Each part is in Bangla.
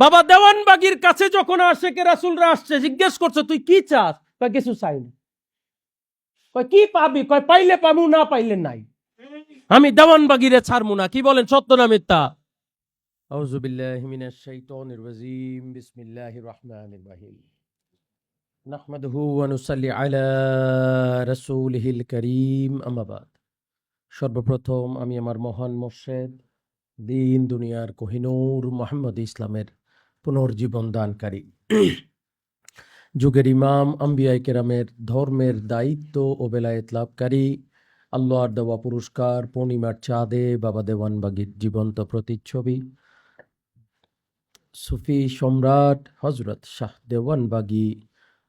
বাবা দেওয়ানবাগির কাছে যখন আশেকে রাসুলরা আসছে, জিজ্ঞেস করছে, তুই কি চাস? কয়, কিছু চাই না। কয়, কি পাবি? কয়, পাইলে পাবো, না পাইলে নাই। আমি দেওয়ানবাগিরে ছাড়মু না। কি বলেন সত্য না মিথ্যা? আউযু বিল্লাহি মিনাশ শাইতানির রাজিম। বিসমিল্লাহির রহমানির রহিম। নাহমাদুহু ওয়া নুসাল্লি আলা রাসূলিহিল কারীম। সর্বপ্রথম আমি আমার মহান মোর্শেদ, দিন দুনিয়ার কোহিনূর মোহাম্মদ ইসলামের পুনর্জীবন দানকারী। যুগের ইমাম আম্বিয়াই কেরামের ধর্মের দায়িত্ব ও বেলায়েত লাভকারী। আল্লাহর দেওয়া পুরস্কার, পূর্ণিমার চাঁদে বাবা দেওয়ানবাগির জীবন্ত প্রতিচ্ছবি। সুফি সম্রাট হজরত শাহ দেওয়ানবাগি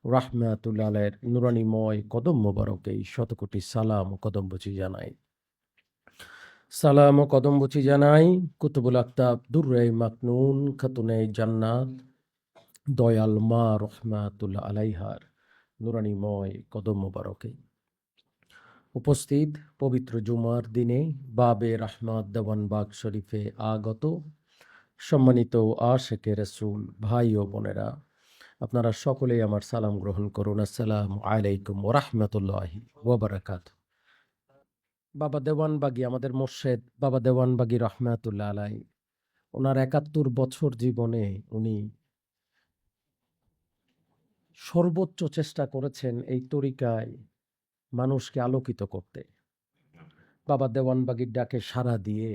রাহমাতুল্লাহের নুরানিময় কদম মোবারকে শতকোটি সালাম ও কদমবচি জানাই সালাম ও কদমবচি জানাই। কুতুবুল আক্তাব দুর্রে মাকনুন, খাতুনে জান্নাত, দয়াল মা রহমাতুল্লাহ আলাইহার, নুরানিময় কদম মোবারকে। উপস্থিত পবিত্র জুমার দিনে বাবে রাহমাত দেওয়ানবাগ শরীফে আগত সম্মানিত আশেকে রসুল, ভাই ও বোনেরা, আপনারা সকলেই আমার সালাম গ্রহণ করুন। আসসালাম আলাইকুম ওরহমতুল্লাহি ওবরাকাত বাবা দেওয়ানবাগি, আমাদের মোর্শেদ বাবা দেওয়ানবাগি রহমাতুল্লাহ আলাই ওনার একাত্তর বছর জীবনে উনি সর্বোচ্চ চেষ্টা করেছেন এই তরিকায় মানুষকে আলোকিত করতে। বাবা দেওয়ানবাগির ডাকে সাড়া দিয়ে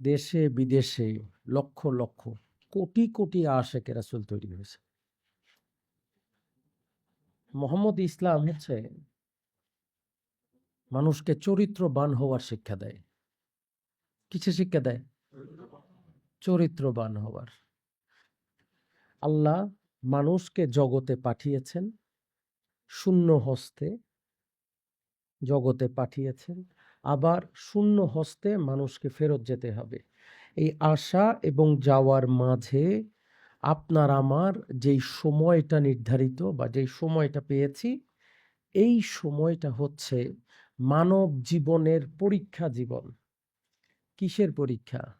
দেশে, বিদেশে লক্ষ লক্ষ, কোটি কোটি আশেকে রাসুল তৈরি হয়েছে। মোহাম্মদ ইসলাম হচ্ছে মানুষকে চরিত্রবান হওয়ার শিক্ষা দেয়। কিসে শিক্ষা দেয়? চরিত্রবান হওয়ার। আল্লাহ মানুষকে জগতে পাঠিয়েছেন, শূন্য হস্তে জগতে পাঠিয়েছেন। আবার শূন্য হস্তে মানুষকে ফেরত যেতে হবে। এই আসা এবং যাওয়ার মাঝে আপনার আমার যেই সময়টা নির্ধারিত বা যেই সময়টা পেয়েছি, এই সময়টা হচ্ছে মানব জীবনের পরীক্ষা জীবন। কিসের পরীক্ষা?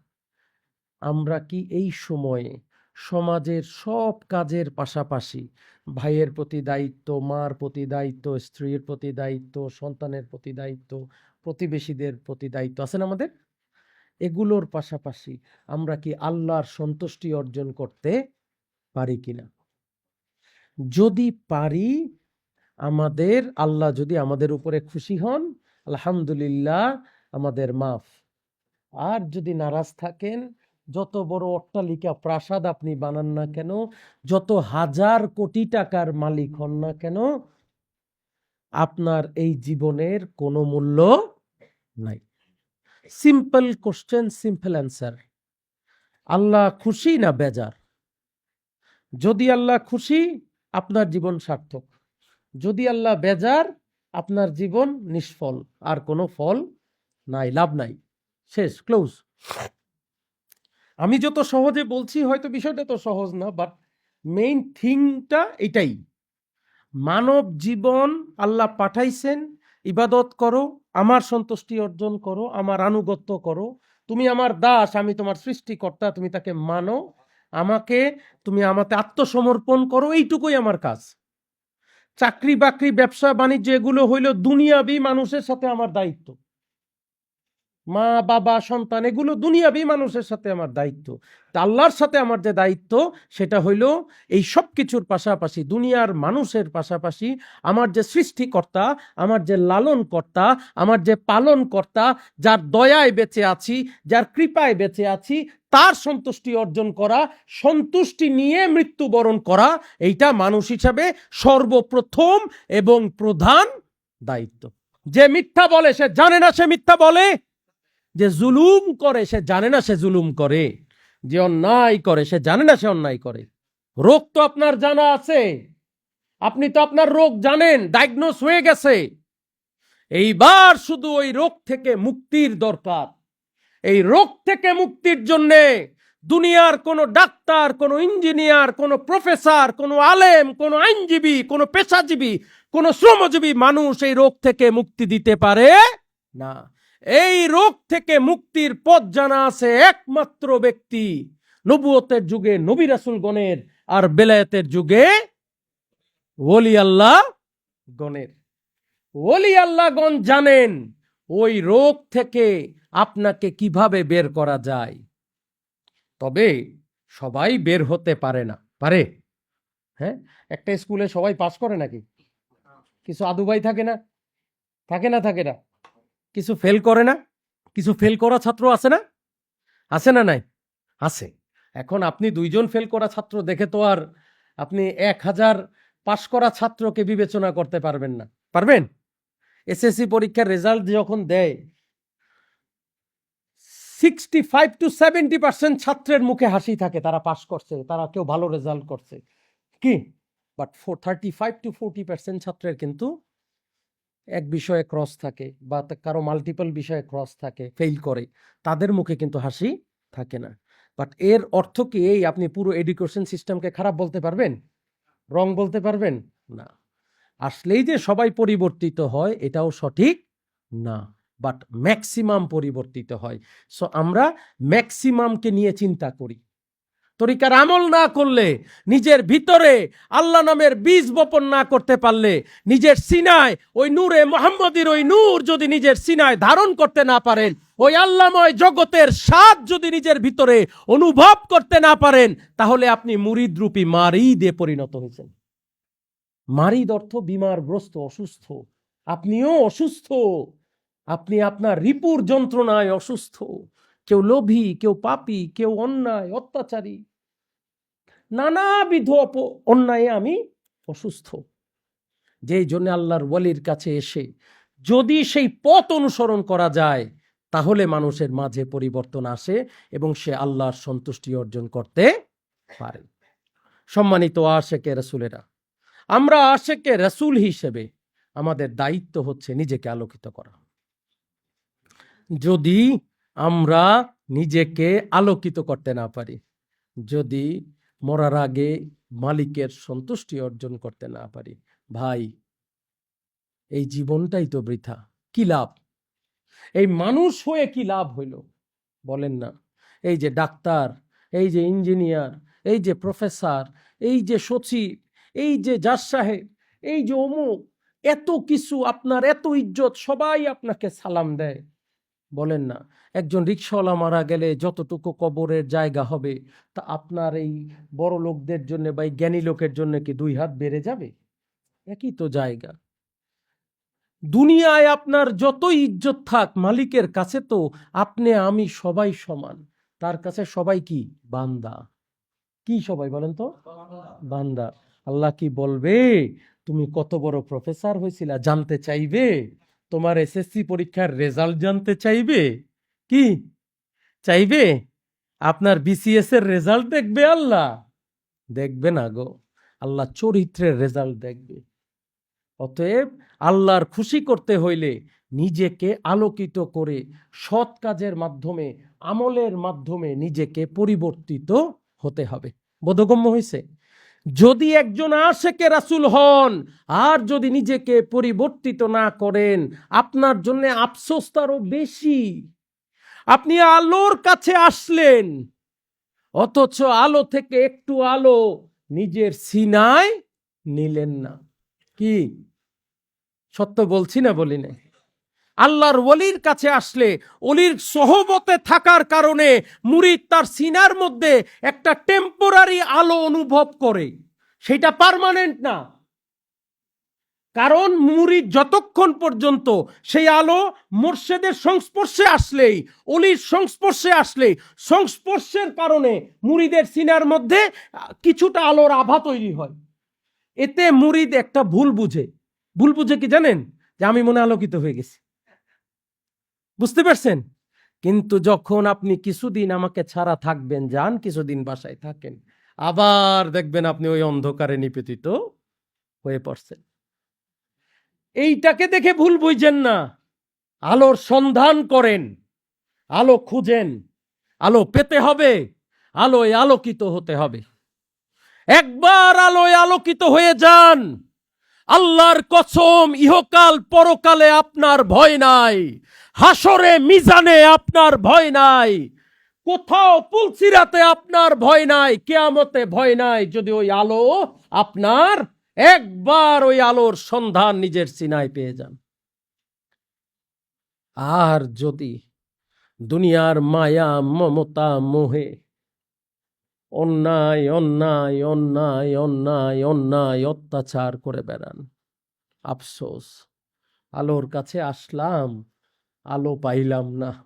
আমরা কি এই সময়ে সমাজের সব কাজের পাশাপাশি ভাইয়ের প্রতি দায়িত্ব, মার প্রতি দায়িত্ব, স্ত্রীর প্রতি দায়িত্ব, সন্তানের প্রতি দায়িত্ব, প্রতিবেশীদের প্রতি দায়িত্ব আছে না আমাদের? এগুলোর পাশাপাশি আমরা কি আল্লাহর সন্তুষ্টি অর্জন করতে পারি কিনা? যদি পারি আমাদের আল্লাহ যদি আমাদের উপরে খুশি হন, আলহামদুলিল্লাহ আমাদের মাফ। আর যদি নারাজ থাকেন, যত বড় অট্টালিকা প্রাসাদ আপনি বানান না কেন, যত হাজার কোটি টাকার মালিক হন না কেন, আপনার এই জীবনের কোনো মূল্য নাই। সিম্পল কোশ্চেন সিম্পল অ্যান্সার আল্লাহ খুশি না বেজার? যদি আল্লাহ খুশি, আপনার জীবন সার্থক। যদি আল্লাহ বেজার, আপনার জীবন নিষ্ফল। আর কোনো ফল নাই, লাভ নাই। শেষ ক্লোজ আমি যত সহজে বলছি, হয়তো বিষয়টা তো সহজ না বাট মেইন থিংটা এটাই। মানব জীবন আল্লাহ পাঠাইছেন, ইবাদত করো, আমার সন্তুষ্টি অর্জন করো, আমার আনুগত্য করো। তুমি আমার দাস, আমি তোমার সৃষ্টিকর্তা, তুমি তাকে মানো, আমাকে, তুমি আমাকে আত্মসমর্পণ করো, এইটুকুই আমার কাজ। চাকরি বাকরি ব্যবসা বাণিজ্য এগুলো হইল দুনিয়াবি মানুষের সাথে আমার দায়িত্ব। মা, বাবা, সন্তান, এগুলো দুনিয়াবি মানুষের সাথে আমার দায়িত্ব। আল্লাহর সাথে আমার যে দায়িত্ব, সেটা হইল এই সব কিছুর পাশাপাশি, দুনিয়ার মানুষের পাশাপাশি আমার যে সৃষ্টিকর্তা, আমার যে লালন কর্তা আমার যে পালন কর্তা যার দয়ায় বেঁচে আছি, যার কৃপায় বেঁচে আছি, তার সন্তুষ্টি অর্জন করা, সন্তুষ্টি নিয়ে মৃত্যুবরণ করা, এইটা মানুষ হিসাবে সর্বপ্রথম এবং প্রধান দায়িত্ব। যে মিথ্যা বলে, সে জানে না সে মিথ্যা বলে। যে জুলুম করে, সে জানে না সে জুলুম করে। যে অন্যায় করে, সে জানে না সে অন্যায় করে। রোগ তো আপনার জানা আছে। আপনি তো আপনার রোগ জানেন ডায়াগনোস হয়ে গেছে। এইবার শুধু ওই রোগ থেকে মুক্তির দরকার। এই রোগ থেকে মুক্তির জন্যে দুনিয়ার কোনো ডাক্তার, কোনো ইঞ্জিনিয়ার, কোনো প্রফেসর, কোনো আলেম, কোনো আইনজীবী, কোনো পেশাজীবী, কোনো শ্রমজীবী মানুষ এই রোগ থেকে মুক্তি দিতে পারে না। এই রোগ থেকে মুক্তির পথ জানা আছে একমাত্র ব্যক্তি। নবুয়তের যুগে নবী রাসুলগণের আর বেলায়েতের যুগে ওলি আল্লাহ গণের। ওলি আল্লাহগণ জানেন ওই রোগ থেকে আপনাকে কীভাবে বের করা যায়। তবে সবাই বের হতে পারে না। পারে? হ্যাঁ? একটা স্কুলে সবাই পাস করে নাকি? কিছু আদুবাই থাকে না? থাকে না থাকে না? কিছু ফেল করে না, কিছু ফেল করা ছাত্র আছে না? আছে না নাই? আছে। এখন আপনি দুইজন ফেল করা ছাত্র দেখে তো আর আপনি এক হাজার পাশ করা ছাত্রকে বিবেচনা করতে পারবেন না। পারবেন? এসএসসি পরীক্ষার রেজাল্ট যখন দেয় sixty five to seventy percent ছাত্রের মুখে হাসি থাকে, তারা পাশ করছে, তারা কেউ ভালো রেজাল্ট করছে। কি? But for thirty five to forty percent ছাত্রের কিন্তু এক বিষয়ে ক্রস থাকে বা কারও মাল্টিপল বিষয়ে ক্রস থাকে ফেল করে, তাদের মুখে কিন্তু হাসি থাকে না। বাট এর অর্থ কি এই? আপনি পুরো এডুকেশন সিস্টেমকে খারাপ বলতে পারবেন? রং বলতে পারবেন? না। আসলেই যে সবাই পরিবর্তিত হয়, এটাও সঠিক না। বাট ম্যাক্সিমাম পরিবর্তিত হয়। সো আমরা ম্যাক্সিমামকে নিয়ে চিন্তা করি। তরিকার আমল না করলে, নিজের ভিতরে আল্লাহ নামের বীজ বপন না করতে পারলে, নিজের সিনায়, ওই নূরে মোহাম্মদীর ওই নূর যদি নিজের সিনায় ধারণ করতে না পারেন, ওই আল্লাময় জগতের স্বাদ যদি নিজের ভিতরে অনুভব করতে না পারেন, তাহলে আপনি মুরিদরূপী মারিদে পরিণত হয়েছেন। মারিদ অর্থ বিমারগ্রস্ত অসুস্থ। আপনিও অসুস্থ। আপনি আপনার রিপুর যন্ত্রণায় অসুস্থ। কেউ লোভী, কেউ পাপি, কেউ অন্যায়, অত্যাচারী। নানাবিধ অপ- অন্যায়ে আমি অসুস্থ। যেই জন্য আল্লাহর ওয়ালির কাছে এসে যদি সেই পথ অনুসরণ করা যায়, তাহলে মানুষের মাঝে পরিবর্তন আসে এবং সে আল্লাহর সন্তুষ্টি অর্জন করতে পারে। সম্মানিত আশেকে রসুলেরা, আমরা আশেকে রসুল হিসেবে আমাদের দায়িত্ব হচ্ছে নিজেকে আলোকিত করা। যদি আমরা নিজেকে আলোকিত করতে না পারি, যদি মরার আগে মালিকের সন্তুষ্টি অর্জন করতে না পারি। ভাই, এই জীবনটাই তো বৃথা। কি লাভ? এই মানুষ হয়ে কি লাভ হইল? বলেন না। এই যে ডাক্তার, এই যে ইঞ্জিনিয়ার, এই যে প্রফেসর, এই যে সচিব, এই যে জাজ সাহেব, এই যে অমুক, এত কিছু আপনার, এত ইজ্জত, সবাই আপনাকে সালাম দেয়। বলেন না, একজন রিক্সাওয়ালা মারা গেলে যতটুকু কবরের জায়গা হবে, তা আপনার এই বড় লোকদের জন্য বা এই জ্ঞানী লোকের জন্য কি দুই হাত বেড়ে যাবে? একই তো জায়গা। দুনিয়ায় আপনার যতই ইজ্জত থাক, মালিকের কাছে তো আপনি, আমি সবাই সমান। তার কাছে সবাই কি? বান্দা। কি সবাই বলেন তো? বান্দা। আল্লাহ কি বলবে? তুমি কত বড় প্রফেসর হয়েছিলা জানতে চাইবে? তোমার এসএসসি পরীক্ষার রেজাল্ট জানতে চাইবে? কি? চাইবে? আপনার বিসিএস এর রেজাল্ট দেখবে আল্লাহ? দেখবে না গো। আল্লাহ চরিত্রের রেজাল্ট দেখবে। অতএব আল্লাহর খুশি করতে হইলে নিজেকে আলোকিত করে সৎ কাজের মাধ্যমে, আমলের মাধ্যমে নিজেকে পরিবর্তিত হতে হবে। বোধগম্য হয়েছে যদি একজন আশেকে রাসুল হন, আর যদি নিজেকে পরিবর্তিত না করেন, আপনার জন্য আফসোস তারও বেশি। আপনি আলোর কাছে আসলেন, অথচ আলো থেকে একটু আলো নিজের সিনায় নিলেন না। কি? সত্য বলছি না বলি না আল্লাহর ওলির কাছে আসলে অলির সহবতে থাকার কারণে মুরিদ তার সিনার মধ্যে একটা টেম্পোরারি আলো অনুভব করে। সেটা পার্মানেন্ট না। কারণ মুরিদ যতক্ষণ পর্যন্ত সেই আলো মোর্শেদের সংস্পর্শে আসলেই অলির সংস্পর্শে আসলেই, সংস্পর্শের কারণে মুরিদের সিনার মধ্যে কিছুটা আলোর আভা তৈরি হয়। এতে মুরিদ একটা ভুল বুঝে। ভুল বুঝে কি জানেন? যে আমি মনে আলোকিত হয়ে গেছি। বুঝতে পারছেন? কিন্তু যখন আপনি কিছুদিন আমাকে ছাড়া থাকবেন, যান কিছুদিন বাসায় থাকেন, আবার দেখবেন আপনি ওই অন্ধকারে নিপেতিত হয়ে পড়ছেন। এইটাকে দেখে ভুল বুঝছেন না। আলোর সন্ধান করেন, আলো খুঁজেন, আলো পেতে হবে, আলোয় আলোকিত হতে হবে। একবার আলোয় আলোকিত হয়ে যান। আল্লাহর কসম, ইহকাল পরকালে আপনার ভয় নাই। হাসরে মিজানে আপনার ভয় নাই। কোথাও পুলসিরাতে আপনার ভয় নাই, কেয়ামতে ভয় নাই, যদি ওই আলো আপনার একবার ওই আলোর সন্ধান নিজের সিনায় পেয়ে যান। আর যদি দুনিয়ার মায়া, মমতা, মোহে, অন্যায় অন্যায় অন্যায় অন্যায় অন্যায় অত্যাচার করে বেড়ান। আফসোস, আলোর কাছে আসলাম আলো পাইলাম না।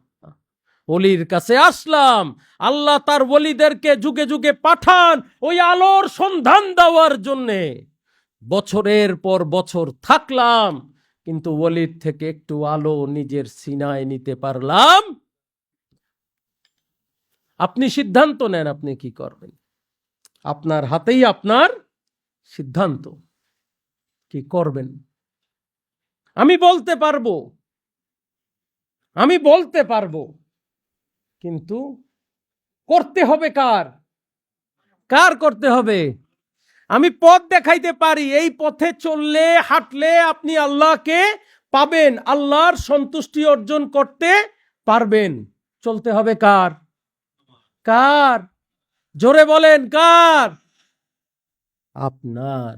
অলির কাছে আসলাম। আল্লাহ তার ওলিদেরকে যুগে যুগে পাঠান ওই আলোর সন্ধান দেওয়ার জন্যে। বছরের পর বছর থাকলাম, কিন্তু ওলির থেকে একটু আলো নিজের সিনায় নিতে পারলাম। আপনি সিদ্ধান্ত নেন আপনি কি করবেন। আপনার হাতেই আপনার সিদ্ধান্ত। কি করবেন। আমি বলতে পারব আমি বলতে পারব, কিন্তু করতে হবে কার? কার করতে হবে? আমি পথ দেখাইতে পারি, এই পথে চললে, হাঁটলে আপনি আল্লাহকে পাবেন, আল্লাহর সন্তুষ্টি অর্জন করতে পারবেন। চলতে হবে কার? কার? জোরে বলেন, কার? আপনার।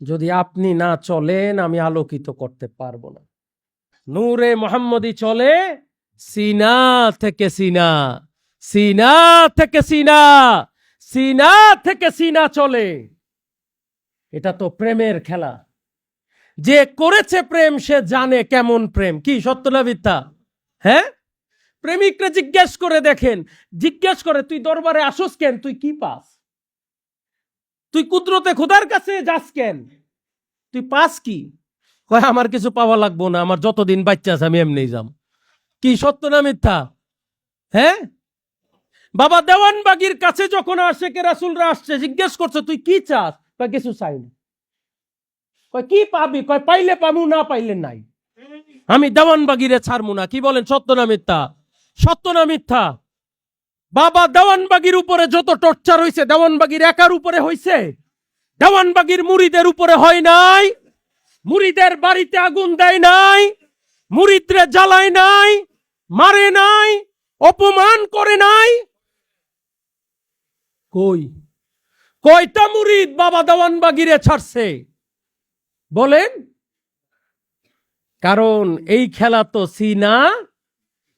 যদি আপনি না চলেন, আমি আলোকিত করতে পারব না। নূরে মোহাম্মদি চলে সিনা থেকে সিনা সিনা থেকে সিনা সিনা থেকে সিনা চলে। এটা তো প্রেমের খেলা। যে করেছে প্রেম, সে জানে কেমন প্রেম। কি সত্য না মিথ্যা? হ্যাঁ? প্রেমিকরা জিজ্ঞেস করে দেখেন। জিজ্ঞেস করে, তুই দরবারে আসোস কেন? তুই কি পাস? তুই কুদরতে খোদার কাছে যাস কেন? তুই পাস কি? কয়, আমার কিছু পাওয়া লাগবো না, আমার যতদিন বাচ্চা আছে, আমি এমনি যাম। কি সত্য না মিথ্যা? হ্যাঁ? বাবা, দেওয়ানবাগির কাছে যখন আসে কে রাসুলরা আসছে, জিজ্ঞেস করছে, তুই কি চাস? কয়, কিছু চাই না। কয়, কি পাবি? কয়, পাইলে পাবো, না পাইলে নাই। আমি দেওয়ানবাগিরে ছাড়বো না। কি বলেন, সত্য না মিথ্যা? সত্য না মিথ্যা? বাবা, দেওয়ানবাগির উপরে যত টর্চার হয়েছে দেওয়ানবাগির একার উপরে হয়েছে দেওয়ানবাগির মুড়িদের উপরে হয় নাই। মুড়িদের বাড়িতে আগুন দেয় নাই, মুড়িদরে জ্বালায় নাই, মারে নাই, অপমান করে নাই। কই? কয়টা মুরিদ বাবা দেওয়ানবাগিরে ছাড়ছে? বলেন। কারণ এই খেলা তো সিনা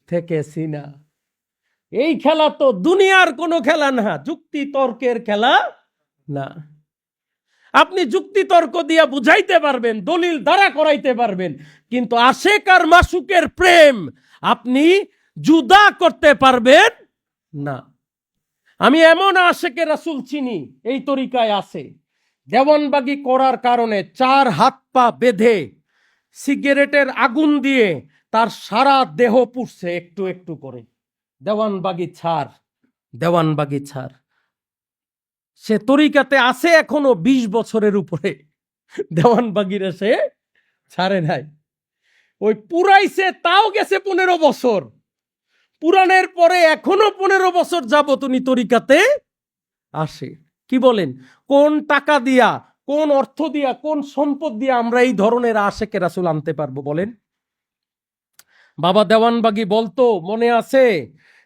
থেকে সিনা। এই খেলা তো দুনিয়ার কোনো খেলা না, যুক্তি তর্কের খেলা না। আপনি যুক্তি তর্ক দিয়া বুঝাইতে পারবেন, দলিল দ্বারা করাইতে পারবেন। কিন্তু আশেক আর মাসুকের প্রেম আপনি জুদা করতে পারবেন না। আমি এমন আশেকে রাসুল চিনি, এই তরিকায় আছে। দেওয়ানবাগি করার কারণে চার হাত পা বেঁধে সিগারেটের আগুন দিয়ে তার সারা দেহ পুড়ছে একটু একটু করে। দেওয়ানবাগি ছাড় দেওয়ানবাগি ছাড়। সে তরিকাতে আছে এখনও ২০ বছরের উপরে। দেওয়ানবাগির সে ছাড়ে নাই। ওই পুরাইছে, তাও গেছে পনেরো বছর। পুরাণের পরে এখনও পনেরো বছর যাবত উনি তরিকাতে আসে। কি বলেন? কোন টাকা দিয়া, কোন অর্থ দিয়া, কোন সম্পদ দিয়া আমরা এই ধরনের আশেকে রাসুল আনতে পারব বলেন? বাবা দেওয়ানবাগি বলতো, মনে আছে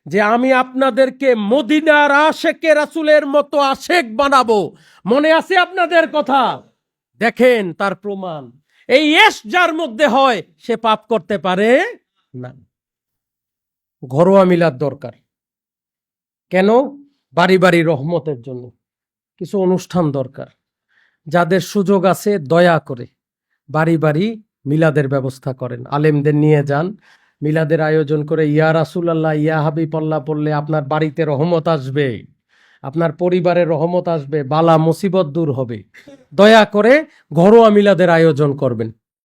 যে আমি আপনাদেরকে মদিনার আশেকে রাসুলের মতো আশেক বানাবো। মনে আছে আপনাদের কথা? দেখেন তার প্রমাণ। এই এস যার মধ্যে হয়, সে পাপ করতে পারে না। ঘরোয়া মিলার দরকার। কেন? বাড়ি বাড়ি রহমতের জন্য। কিছু অনুষ্ঠান দরকার। যাদের সুযোগ আছে, দয়া করে বাড়ি বাড়ি মিলাদের ব্যবস্থা করেন। আলেমদের নিয়ে যান। মিলাদের আয়োজন করে, ইয়া রাসুলাল্লাহ, ইয়া হাবিবল্লাহ পড়লে আপনার বাড়িতে রহমত আসবে, আপনার পরিবারের রহমত আসবে, বালা মুসিবত দূর হবে। দয়া করে ঘরোয়া মিলাদের আয়োজন করবেন।